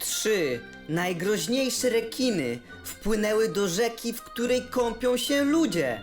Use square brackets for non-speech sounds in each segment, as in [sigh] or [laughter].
Trzy najgroźniejsze rekiny wpłynęły do rzeki, w której kąpią się ludzie.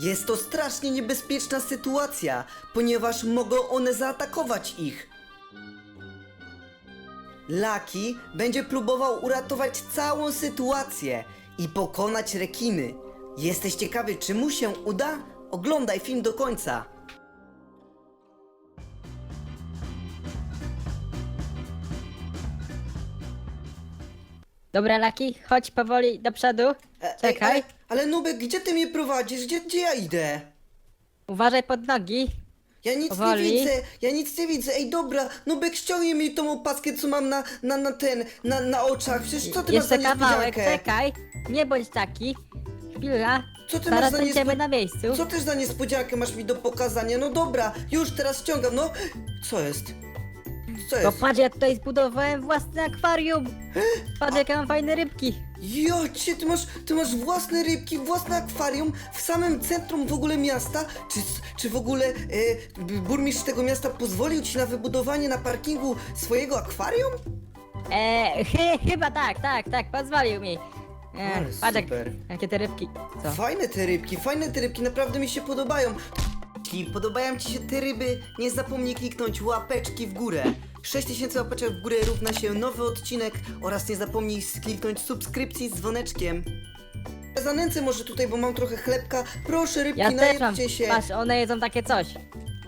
Jest to strasznie niebezpieczna sytuacja, ponieważ mogą one zaatakować ich. Laki będzie próbował uratować całą sytuację i pokonać rekiny. Jesteś ciekawy, czy mu się uda? Oglądaj film do końca. Dobra, Laki, chodź powoli do przodu. E, Czekaj. Ej, ale, ale Nubek, gdzie ty mnie prowadzisz? Gdzie, gdzie ja idę? Uważaj pod nogi. Ja nic Powoli. nie widzę, ja nic nie widzę. Ej, dobra, Nubek, ściągnij mi tą opaskę, co mam na, na, na ten, na, na oczach. Przecież co ty Jeszcze masz za kawałek, niespodziankę? czekaj. Nie bądź taki. Chwila. Co ty masz Zaraz za będziemy niespo- na miejscu. Co też za niespodziankę masz mi do pokazania? No dobra, już teraz ściągam, no. Co jest? Co jest? patrz, ja tutaj zbudowałem własne akwarium. Patrz, jakie mam fajne rybki. Jocie, ty masz, ty masz własne rybki, własne akwarium w samym centrum w ogóle miasta? Czy, czy w ogóle e, b- burmistrz tego miasta pozwolił ci na wybudowanie na parkingu swojego akwarium? Eee, chy, chyba tak, tak, tak, pozwolił mi. Eee, Ale patrz, jak, super. jakie te rybki. Co? Fajne te rybki, fajne te rybki, naprawdę mi się podobają. Jeśli podobają Ci się te ryby, nie zapomnij kliknąć łapeczki w górę. 6000 łapeczek w górę równa się nowy odcinek oraz nie zapomnij kliknąć subskrypcji z dzwoneczkiem. Zanęcę może tutaj, bo mam trochę chlebka. Proszę rybki, Ja też mam. najedzcie się. Patrz, one jedzą takie coś.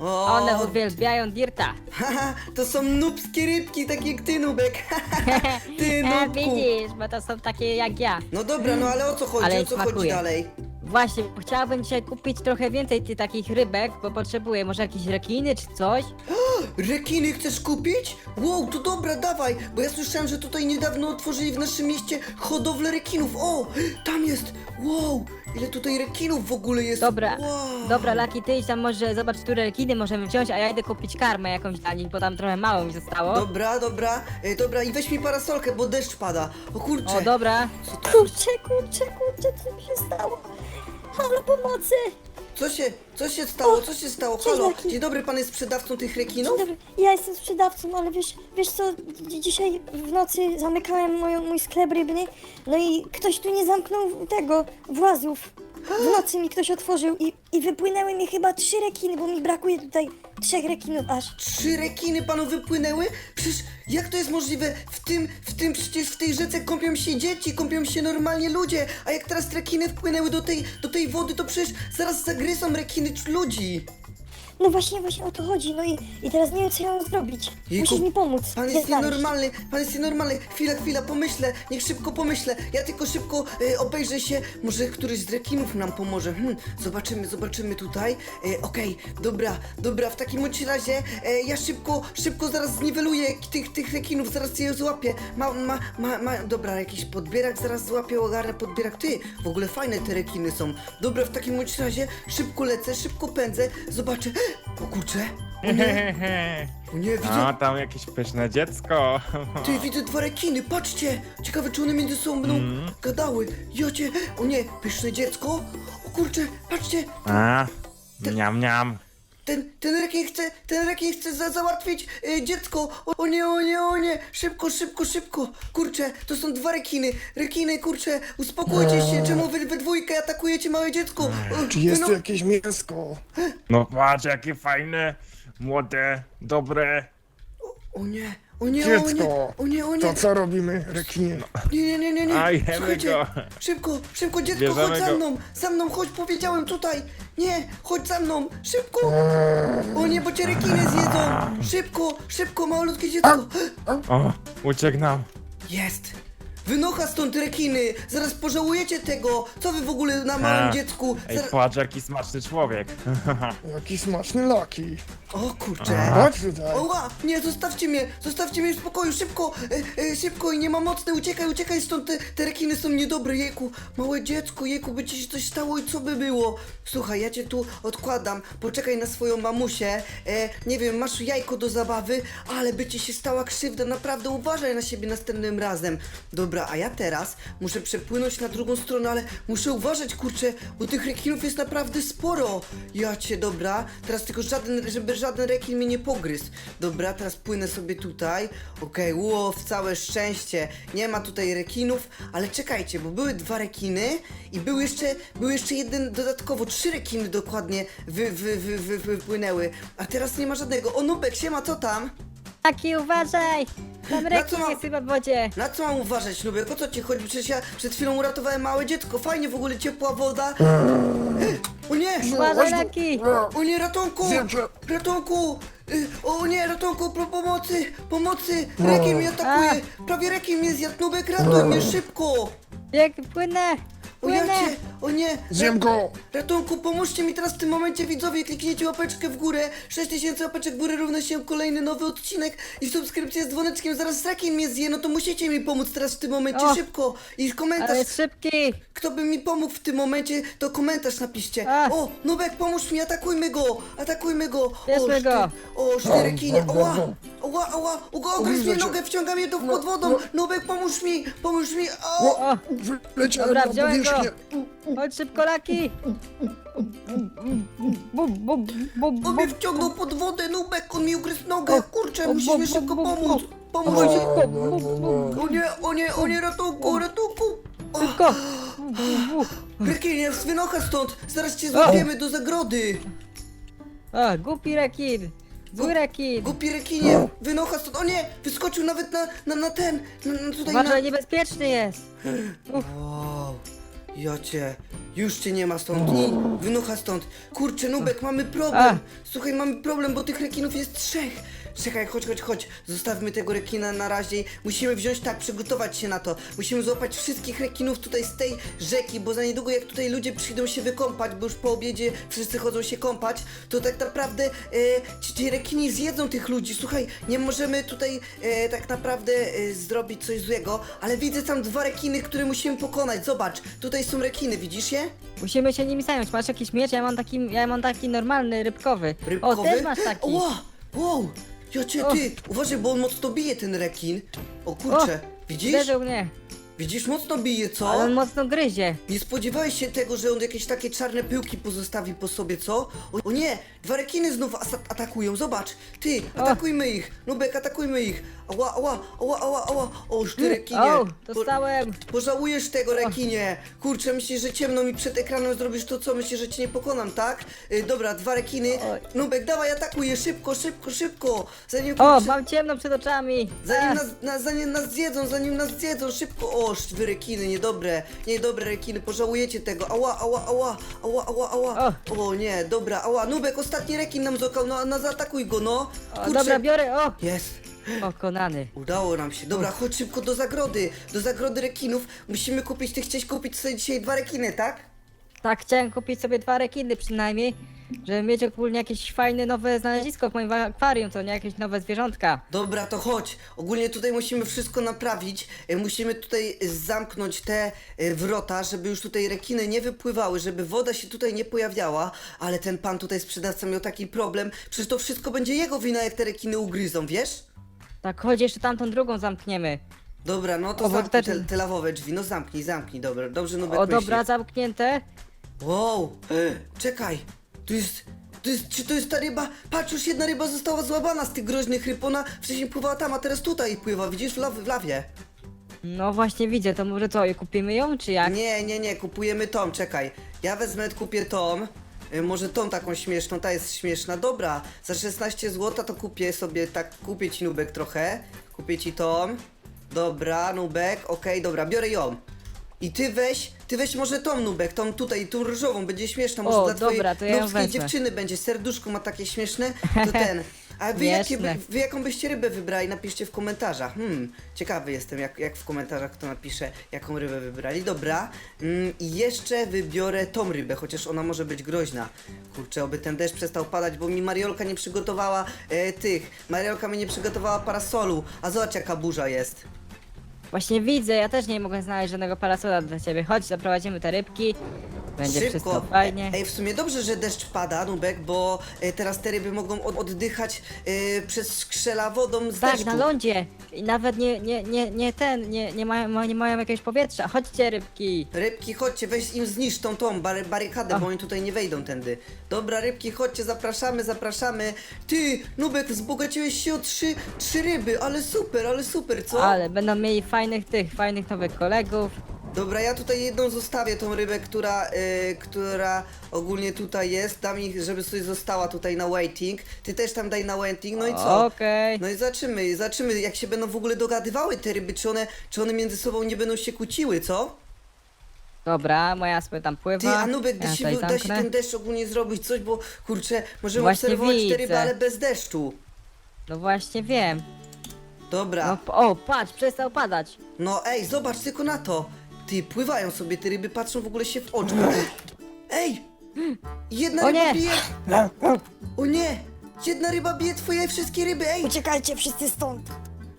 O, One uwielbiają dirta. haha, to są nubskie rybki, tak jak ty, Nubek. [laughs] ty, E, nubku. widzisz, bo to są takie jak ja. No dobra, no ale o co chodzi, Ale o co chodzi smakuje. dalej? Właśnie, chciałabym dzisiaj kupić trochę więcej tych takich rybek, bo potrzebuję może jakieś rekiny czy coś. [gasps] Rekiny chcesz kupić? Wow, to dobra, dawaj, bo ja słyszałem, że tutaj niedawno otworzyli w naszym mieście hodowlę rekinów. O, tam jest, wow, ile tutaj rekinów w ogóle jest. Dobra, wow. dobra, Laki, ty idź tam może zobacz, które rekiny możemy wziąć, a ja idę kupić karmę jakąś dla nich, bo tam trochę mało mi zostało. Dobra, dobra, e, dobra i weź mi parasolkę, bo deszcz pada. O kurczę. O, dobra. Kurczę, kurczę, kurczę, co mi się stało? Halo, pomocy! co się, co się stało, co się stało? Cześć, Halo, dzień dobry, pan jest sprzedawcą tych rekinów? Dzień dobry, ja jestem sprzedawcą, ale wiesz, wiesz co, dzi- dzisiaj w nocy zamykałem moją, mój sklep rybny, no i ktoś tu nie zamknął tego, włazów. W nocy mi ktoś otworzył i, i wypłynęły mi chyba trzy rekiny, bo mi brakuje tutaj trzech rekinów aż. Trzy rekiny panu wypłynęły? Przecież jak to jest możliwe? W tym, w tym przecież w tej rzece kąpią się dzieci, kąpią się normalnie ludzie, a jak teraz rekiny wpłynęły do tej, do tej wody, to przecież zaraz zagryzą rekiny czy ludzi. No właśnie, właśnie o to chodzi, no i, i teraz nie wiem co ja mam zrobić. Jejku, Musisz mi pomóc. Pan je jest znaleźć. nienormalny, pan jest nienormalny. Chwila, chwila, pomyślę, niech szybko pomyślę. Ja tylko szybko e, obejrzę się, może któryś z rekinów nam pomoże. Hmm, zobaczymy, zobaczymy tutaj. E, Okej, dobra, dobra, w takim bądź razie e, ja szybko, szybko zaraz zniweluję tych, tych rekinów, zaraz je złapię. Ma, ma, ma, ma, dobra, jakiś podbierak zaraz złapię, ogarnę podbierak. Ty, w ogóle fajne te rekiny są. Dobra, w takim bądź razie szybko lecę, szybko pędzę, zobaczę. O kurczę, o nie, [laughs] o nie, widzę, A, tam jakieś pyszne dziecko. [laughs] ty, widzę dwa rekiny, patrzcie! Ciekawe, czy one między sobą będą Mm. gadały. Jocie, o nie, pyszne dziecko. O kurczę, patrzcie, A, miam, miam. Ten, ten rekin chce, ten rekin chce za, załatwić y, dziecko. O, o nie, o nie, o nie, szybko, szybko, szybko. Kurczę, to są dwa rekiny. Rekiny, kurczę, uspokójcie się, czemu wy we dwójkę atakujecie małe dziecko? O, Czy jest no- tu jakieś mięsko? No patrz, jakie fajne, młode, dobre. O nie, o nie, o nie, Dziecko! o nie, o nie. To co robimy, rekinie? Nie, nie, nie, nie, nie. Jemy Słuchajcie, go. szybko, szybko, dziecko, Bierzemy chodź za go. mną, za mną, chodź, powiedziałem tutaj. Nie, chodź za mną, szybko. O nie, bo cię rekiny zjedzą. Szybko, szybko, malutkie dziecko. O, uciekł nam. Jest. Wynocha stąd rekiny, zaraz pożałujecie tego. Co wy w ogóle na małym dziecku? Ej, Zar- patrz, jaki smaczny człowiek. [laughs] Jaki smaczny laki. O kurczę. Chodź tutaj. Oła! Nie, zostawcie mnie! Zostawcie mnie w spokoju! Szybko! E, e, szybko i nie ma mocne! Uciekaj, uciekaj stąd! Te, te rekiny są niedobre, jejku! Małe dziecko, jejku, by ci się coś stało i co by było? Słuchaj, ja cię tu odkładam. Poczekaj na swoją mamusię. E, nie wiem, masz jajko do zabawy, ale by ci się stała krzywda. Naprawdę uważaj na siebie następnym razem. Dobra. Dobra, a ja teraz muszę przepłynąć na drugą stronę, ale muszę uważać, kurczę, bo tych rekinów jest naprawdę sporo. Ja cię, dobra. Teraz tylko żaden, żeby żaden rekin mnie nie pogryzł. Dobra, teraz płynę sobie tutaj. Okej, łow, całe szczęście. Nie ma tutaj rekinów, ale czekajcie, bo były dwa rekiny i był jeszcze, był jeszcze jeden dodatkowo, trzy rekiny dokładnie wy, wy, wy, wy, wypłynęły. A teraz nie ma żadnego. O, Nubek, siema, co tam? Taki uważaj! Tam mam- jest chyba w wodzie. Na co mam uważać, Nubek? O co ci chodzi? Przecież ja przed chwilą uratowałem małe dziecko. Fajnie w ogóle ciepła woda. O nie! Uważaj, Laki! O nie, ratunku! Zjem cię. Ratunku! Y, O nie, ratunku, pro pomocy! Pomocy! Rekin mnie atakuje! Prawie rekin mnie zjadł! Nubek, ratuj mnie szybko! Jak płynę! O ja Płynę! cię! O nie! Zjem go! Ratunku, pomóżcie mi teraz w tym momencie, widzowie, kliknijcie łapeczkę w górę, 6000 łapeczek w górę równa się kolejny nowy odcinek i subskrypcja z dzwoneczkiem, zaraz rakiem mnie zje, no to musicie mi pomóc teraz w tym momencie, O! szybko i Ale komentarz, jest szybki! kto by mi pomógł w tym momencie, to komentarz napiszcie. A. O, Nubek, pomóż mi, atakujmy go, atakujmy go. Bierzmy o, go. O, cztery kinie, ała, ała, ała, ugryzł mnie Ugryzę cię. nogę, wciąga mnie to pod wodą, no. Nubek, pomóż mi, pomóż mi, o. O! Wyleciałem Dobra, na wziąłem go! powierzchnię. Chodź szybko, Laki! Bum, bum, bum, On mnie bum. wciągnął pod wodę, Nubek, on mi ugryzł nogę, kurczę, bo- szybko pomóc, pomóż. Szybko! Bum, bum, O nie, o nie, o nie, ratunku, ratunku. O, Szybko! Bum. Rekinie, wynocha stąd, zaraz cię złapiemy do zagrody. O, głupi rekin! Zły rekin! Głupi rekinie, wynocha stąd, o nie, wyskoczył nawet na, na, na ten, na, na tutaj na... Uważaj, niebezpieczny jest! Wow, ja cię, już cię nie ma stąd i wynocha stąd. Kurczę, Nubek, mamy problem. Słuchaj, mamy problem, bo tych rekinów jest trzech. Czekaj, chodź, chodź, chodź. Zostawmy tego rekina na razie. Musimy wziąć tak, przygotować się na to. Musimy złapać wszystkich rekinów tutaj z tej rzeki, bo za niedługo jak tutaj ludzie przyjdą się wykąpać, bo już po obiedzie wszyscy chodzą się kąpać, to tak naprawdę e, ci, ci rekini zjedzą tych ludzi. Słuchaj, nie możemy tutaj e, tak naprawdę e, zrobić coś złego, ale widzę tam dwa rekiny, które musimy pokonać. Zobacz, tutaj są rekiny, widzisz je? Musimy się nimi zająć. Masz jakiś miecz? Ja mam taki, ja mam taki normalny, rybkowy. Rybkowy? O, też masz taki. Wow, wow, ja cię, ty, uważaj, bo on mocno bije ten rekin. O kurczę, widzisz? Uderzył mnie, Widzisz, mocno bije, co? ale on mocno gryzie. Nie spodziewałeś się tego, że on jakieś takie czarne pyłki pozostawi po sobie, co? O, o nie, dwa rekiny znów asa- atakują, zobacz! Ty, atakujmy ich! Nubek, atakujmy ich! Ała, ała, ała, ała, ała! O, już ty rekinie! O, Po- dostałem. Pożałujesz tego, rekinie! Kurczę, myślisz, że ciemno mi przed ekranem zrobisz to, co? Myślisz, że cię nie pokonam, tak? Y, dobra, dwa rekiny. Oj. Nubek, dawaj, atakuj je szybko, szybko, szybko! Zanim, O, mam ciemno przed oczami. zanim, A, nas, na, zanim nas zjedzą, zanim nas zjedzą, szybko! O, sz- wy rekiny, niedobre, niedobre rekiny, pożałujecie tego. Ała, ała, ała, ała, ała, ała. O, nie, dobra, ała. Nubek, ostatni rekin nam zokał, no, no zaatakuj go, no. o, dobra, biorę. O, Jest. pokonany. Udało nam się. Dobra, chodź szybko do zagrody. Do zagrody rekinów. Musimy kupić, ty chciałeś kupić sobie dzisiaj dwa rekiny, tak? Tak, chciałem kupić sobie dwa rekiny przynajmniej, żeby mieć ogólnie jakieś fajne nowe znalezisko w moim akwarium, to nie jakieś nowe zwierzątka. Dobra, to chodź. Ogólnie tutaj musimy wszystko naprawić. E, Musimy tutaj zamknąć te e, wrota, żeby już tutaj rekiny nie wypływały, żeby woda się tutaj nie pojawiała. Ale ten pan tutaj sprzedawca miał taki problem. Przecież to wszystko będzie jego wina, jak te rekiny ugryzą, wiesz? Tak, chodź, jeszcze tamtą drugą zamkniemy. Dobra, no to O, bo zamknij te, te lawowe drzwi. No zamknij, zamknij, dobra. Dobrze, Nubek O, dobra, zamknięte. Wow, e, czekaj, tu jest, tu jest, czy to jest ta ryba? Patrz, już jedna ryba została złapana z tych groźnych ryb, ona wcześniej pływała tam, a teraz tutaj pływa, widzisz, w, law, w lawie. No właśnie widzę, to może co, kupimy ją, czy jak? Nie, nie, nie, kupujemy tą, czekaj, ja wezmę, kupię tą, e, może tą taką śmieszną, ta jest śmieszna, dobra, za 16 zł to kupię sobie, tak, kupię ci nubek trochę, kupię ci tą, dobra, nubek, okej, dobra, biorę ją. I ty weź, ty weź może tą nubek, tą tutaj, tą różową, będzie śmieszna, może O, dla twojej dobra, to ja ją nubskiej wezmę. dziewczyny będzie, serduszko ma takie śmieszne, to ten. A wy, jakie, by, wy jaką byście rybę wybrali, napiszcie w komentarzach. Hmm, ciekawy jestem, jak, jak w komentarzach kto napisze, jaką rybę wybrali. Dobra, mm, i jeszcze wybiorę tą rybę, chociaż ona może być groźna. Kurczę, oby ten deszcz przestał padać, bo mi Mariolka nie przygotowała e, tych. Mariolka mi nie przygotowała parasolu, a zobacz jaka burza jest. Właśnie widzę, ja też nie mogę znaleźć żadnego parasola dla ciebie. Chodź, zaprowadzimy te rybki. Będzie Szybko. wszystko fajnie. Ej, w sumie dobrze, że deszcz pada, Nubek, bo e, teraz te ryby mogą od, oddychać e, przez skrzela wodą z Tak, deszczu. na lądzie. I nawet nie, nie, nie, nie ten, nie, nie, mają, nie mają jakiegoś powietrza. Chodźcie, rybki. Rybki, chodźcie, weź im zniszcz tą, tą bary, barykadę, bo oni tutaj nie wejdą tędy. Dobra, rybki, chodźcie, zapraszamy, zapraszamy. Ty, Nubek, wzbogaciłeś się o trzy, trzy ryby, ale super, ale super, co? Ale będą mieli fajnych tych, fajnych nowych kolegów. Dobra, ja tutaj jedną zostawię, tą rybę, która, y, która ogólnie tutaj jest. Dam ich, żeby sobie została tutaj na waiting. Ty też tam daj na waiting, no i co? Okej. No i zobaczymy, zobaczymy jak się będą w ogóle dogadywały te ryby, czy one, czy one między sobą nie będą się kłóciły, co? Dobra, moja sobie tam pływa. Ty, a Nubek, ja się, tutaj da się zamknę. ten deszcz ogólnie zrobić coś, bo kurczę, możemy Właśnie obserwować te ryby, ale bez deszczu. No właśnie wiem. Dobra, No, no, p- o, patrz, przestał padać. ej, zobacz tylko na to. Ty, pływają sobie te ryby, patrzą w ogóle się w oczy. Ej! Jedna O ryba nie! bije... O nie! Jedna ryba bije twoje wszystkie ryby, ej! Uciekajcie wszyscy stąd.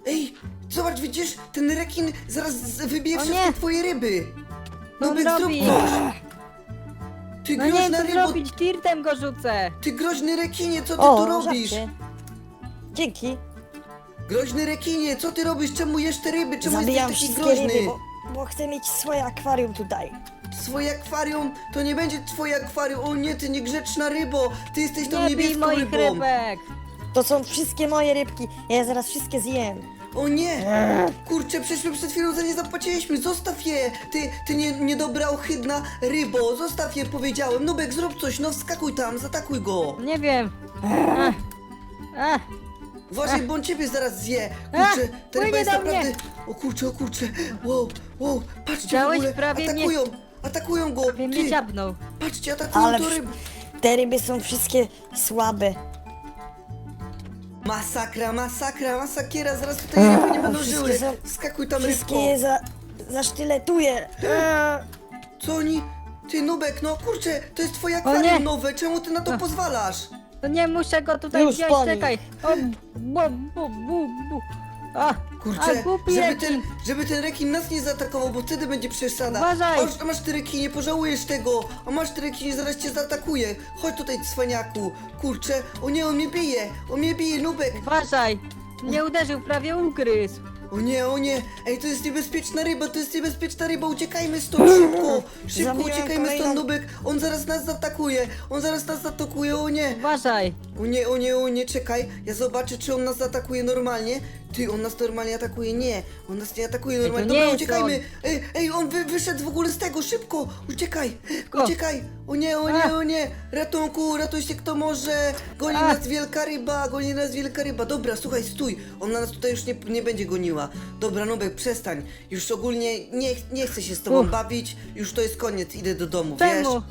Ej! Zobacz, widzisz? Ten rekin zaraz z- wybije O wszystkie nie! twoje ryby! Co on Nubek, zrób robi? coś! Ty No nie wiem, groźna co rybo! zrobić, tirtem go rzucę. Ty groźny rekinie, co ty O, tu robisz? żabcie. Dzięki. Groźny rekinie, co ty robisz? Czemu jesz te ryby? Czemu Zabijam jesteś taki wszystkie groźny? ryby, bo, bo chcę mieć swoje akwarium tutaj. Swoje akwarium to nie będzie twoje akwarium. O nie, ty niegrzeczna rybo! Ty jesteś tą Nie bij niebieską moich rybą! rybek. To są wszystkie moje rybki. Ja je zaraz wszystkie zjem. O nie! Kurczę, przecież my przed chwilą za nie zapłaciliśmy! Zostaw je! Ty, ty nie, niedobra, ohydna rybo! Zostaw je, powiedziałem! Nubek, zrób coś, no wskakuj tam, zaatakuj go! Nie wiem. Ach. Ach. Uważaj, bo on ciebie zaraz zje! Kurczę, Ach, ta ryba płynie jest do naprawdę... mnie. O kurczę, o kurczę! Wow, wow! Patrzcie w Widziałeś? ogóle! Prawie mnie- atakują! Atakują go! Prawie mnie Ty, dziabnął. patrzcie, atakują Ale to w- ryb! te ryby są wszystkie słabe. Masakra, masakra, masakiera! Zaraz tutaj ryby nie będą Wszystkie żyły! są- Skakuj tam, Wszystkie rybko! je za, zasztyletuję. Co oni? Ty, Nubek, no kurczę, to jest twoje nie. akwarium nowe, czemu ty na to pozwalasz? To nie muszę go tutaj Już, wziąć, pani. czekaj. O, bu, bu, bu, bu. A, a Kurczę, głupi żeby ten, żeby ten rekin nas nie zaatakował, bo wtedy będzie przesada. Uważaj. Masz, masz ty rekinie, pożałujesz tego. A masz ty rekinie, zaraz cię zaatakuje. Chodź tutaj, cwaniaku. Kurczę, o nie, on mnie bije. On mnie bije, Nubek. Uważaj. Nie uderzył, prawie ugryzł. O nie, o nie. Ej, to jest niebezpieczna ryba, to jest niebezpieczna ryba. Uciekajmy stąd, [laughs] szybko. Szybko Zabiłem uciekajmy kolejną- stąd, Nubek. On zaraz nas zaatakuje. On zaraz nas zaatakuje, o nie. Uważaj. O nie, o nie, o nie, czekaj. Ja zobaczę, czy on nas atakuje normalnie. Ty, on nas normalnie atakuje. Nie, on nas nie atakuje normalnie. nie Dobra, jest uciekajmy. Ej, ej, on wy, wyszedł w ogóle z tego, szybko. Uciekaj, Szybko. uciekaj. O nie, o nie, A. o nie. Ratunku, ratuj się kto może. Goni A. nas wielka ryba, goni nas wielka ryba. Dobra, słuchaj, stój. Ona nas tutaj już nie, nie będzie goniła. Dobra, Nubek, przestań. Już ogólnie nie, nie chcę się z tobą Uff. bawić. Już to jest koniec, idę do domu, wiesz? Czemu?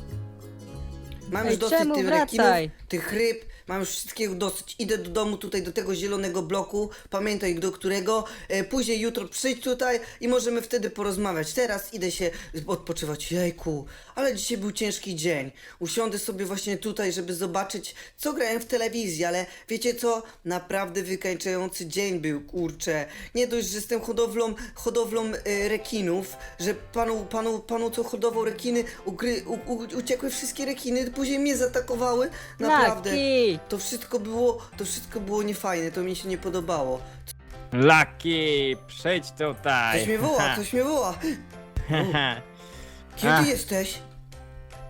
Mam Ej, już dosyć czemu? tych Wracaj. rekinów, tych ryb, mam już wszystkiego dosyć. Idę do domu tutaj, do tego zielonego bloku, pamiętaj do którego. E, później jutro przyjdź tutaj i możemy wtedy porozmawiać. Teraz idę się odpoczywać. Jejku, ale dzisiaj był ciężki dzień. Usiądę sobie właśnie tutaj, żeby zobaczyć, co grałem w telewizji, ale wiecie co? Naprawdę wykańczający dzień był, kurczę. Nie dość, że jestem hodowlą, hodowlą e, rekinów, że panu, panu, panu co hodował rekiny, ugry, u, u, uciekły wszystkie rekiny, później mnie zaatakowały. Naprawdę. Laki. To wszystko było, to wszystko było niefajne, to mi się nie podobało. Lucky, przyjdź tutaj. Ktoś mnie woła, ktoś mnie woła. [laughs] Kim Ach. ty jesteś?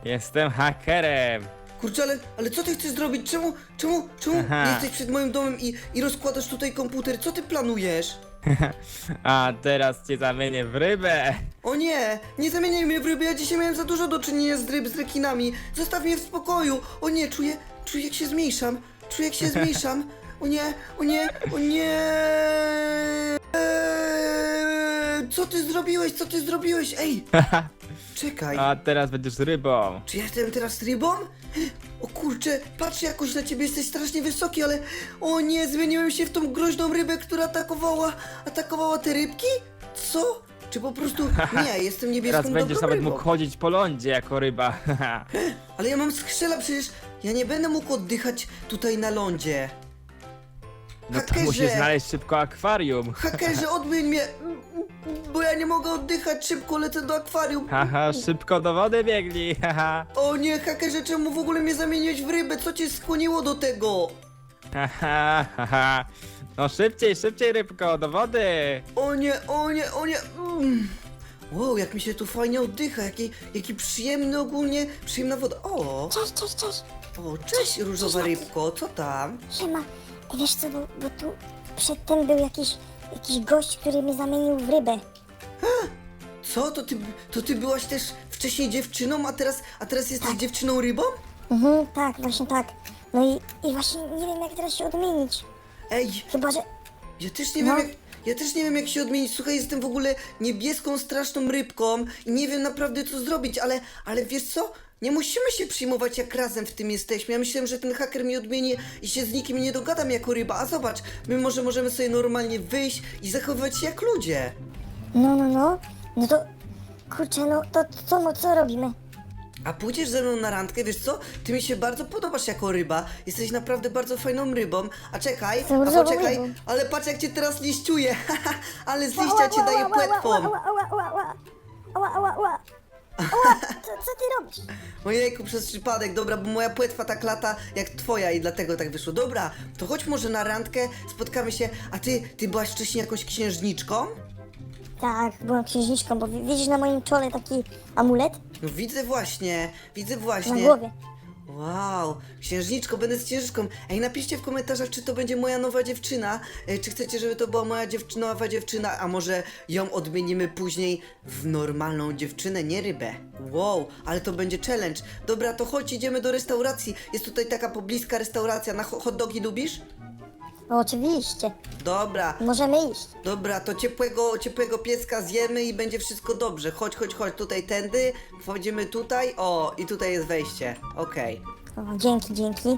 Jestem hakerem. Kurczę, ale, ale co ty chcesz zrobić? Czemu, czemu, czemu Aha. jesteś przed moim domem i, i rozkładasz tutaj komputer? Co ty planujesz? [laughs] A teraz cię zamienię w rybę. O nie, nie zamieniaj mnie w ryby, ja dzisiaj miałem za dużo do czynienia z ryb, z rekinami. Zostaw mnie w spokoju. O nie, czuję, czuję jak się zmniejszam. Czuję jak się [laughs] zmniejszam. O nie, o nie, o nie. Eee, Co ty zrobiłeś, co ty zrobiłeś? Ej, [laughs] czekaj. A teraz będziesz rybą. Czy ja jestem teraz rybą? [gasps] O kurczę, patrzę jakoś na ciebie, jesteś strasznie wysoki, ale... O nie, zmieniłem się w tą groźną rybę, która atakowała... Atakowała te rybki? Co? Czy po prostu... [laughs] Nie, jestem niebieską Teraz będziesz dobrą nawet rybą. mógł chodzić po lądzie jako ryba. Ale ja mam skrzela, przecież ja nie będę mógł oddychać tutaj na lądzie. No to Hakerze! musisz znaleźć szybko akwarium. Hakerze, [laughs] odmień mnie! bo ja nie mogę oddychać, szybko lecę do akwarium. Haha, szybko do wody biegli, [laughs] haha. O nie, hakerze, czemu w ogóle mnie zamieniłeś w rybę? Co cię skłoniło do tego? [laughs] Haha, haha. No szybciej, szybciej rybko, do wody. O nie, o nie, o nie. Mm. Wow, jak mi się tu fajnie oddycha, jaki, jaki przyjemny ogólnie, przyjemna woda. O, Cześć, cześć, cześć. O, cześć różowa rybko, co tam? Siema. Wiesz co, bo, bo tu przedtem był jakiś, jakiś gość, który mnie zamienił w rybę. Co, to ty, to ty byłaś też wcześniej dziewczyną, a teraz, a teraz jesteś dziewczyną rybą? Mhm, tak, właśnie tak. No i, i właśnie nie wiem jak teraz się odmienić. Ej, Chyba, że... ja też nie No. wiem jak... Ja też nie wiem jak się odmienić. Słuchaj, jestem w ogóle niebieską, straszną rybką i nie wiem naprawdę co zrobić, ale, ale wiesz co? Nie musimy się przyjmować jak razem w tym jesteśmy. Ja myślałem, że ten haker mnie odmieni i się z nikim nie dogadam jako ryba. A zobacz, my może możemy sobie normalnie wyjść i zachowywać się jak ludzie. No, no, no. No to... Kurczę, no to co, no co robimy? A pójdziesz ze mną na randkę, wiesz co? Ty mi się bardzo podobasz jako ryba. Jesteś naprawdę bardzo fajną rybą. A czekaj, Jestem a różową poczekaj, rybą. ale patrz jak cię teraz liściuje. [laughs] ale z liścia cię daje płetwą. Ała, ała, ała, ała, ała, ała, ała. Ała, co, co ty robisz? Ojejku, przez przypadek, dobra, bo moja płetwa tak lata jak twoja i dlatego tak wyszło. Dobra, to chodź może na randkę, spotkamy się. A ty, ty byłaś wcześniej jakąś księżniczką? Tak, byłam księżniczką, bo wi- widzisz na moim czole taki amulet No widzę właśnie, widzę na właśnie. głowie. Wow, księżniczko, będę z księżniczką. Ej, napiszcie w komentarzach, czy to będzie moja nowa dziewczyna. E, czy chcecie, żeby to była moja dziewczyna, nowa dziewczyna, a może ją odmienimy później w normalną dziewczynę, nie rybę. Wow, ale to będzie challenge. Dobra, to chodź, idziemy do restauracji. Jest tutaj taka pobliska restauracja. Na ho- hot dogi lubisz? No oczywiście, Dobra, możemy iść. dobra, to ciepłego, ciepłego pieska zjemy i będzie wszystko dobrze. Chodź, chodź, chodź, tutaj tędy, wchodzimy tutaj, o, i tutaj jest wejście. Okej. O, dzięki, dzięki.